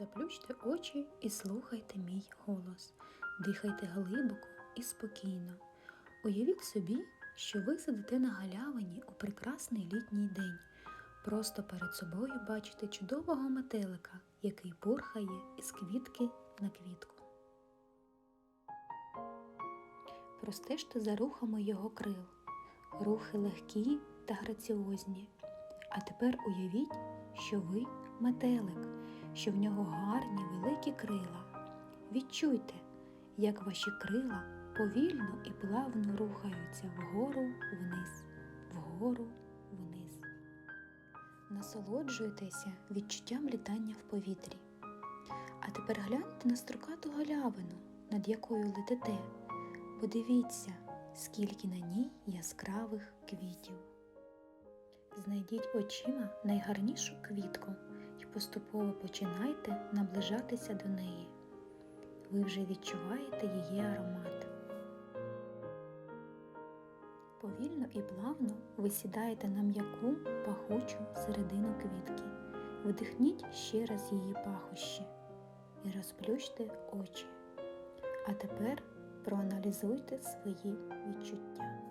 Заплющте очі і слухайте мій голос. Дихайте глибоко і спокійно. Уявіть собі, що ви сидите на галявині у прекрасний літній день. Просто перед собою бачите чудового метелика, який пурхає із квітки на квітку. Простежте за рухами його крил. Рухи легкі та граціозні. А тепер уявіть, що ви метелик, що в нього гарні великі крила. Відчуйте, як ваші крила повільно і плавно рухаються вгору вниз, вгору вниз. Насолоджуйтеся відчуттям літання в повітрі. А тепер гляньте на строкату галявину, над якою летите. Подивіться, скільки на ній яскравих квітів. Знайдіть очима найгарнішу квітку поступово починайте наближатися до неї. Ви вже відчуваєте її аромат. Повільно і плавно ви сідаєте на м'яку пахучу середину квітки. Вдихніть ще раз її пахощі і розплющте очі. А тепер проаналізуйте свої відчуття.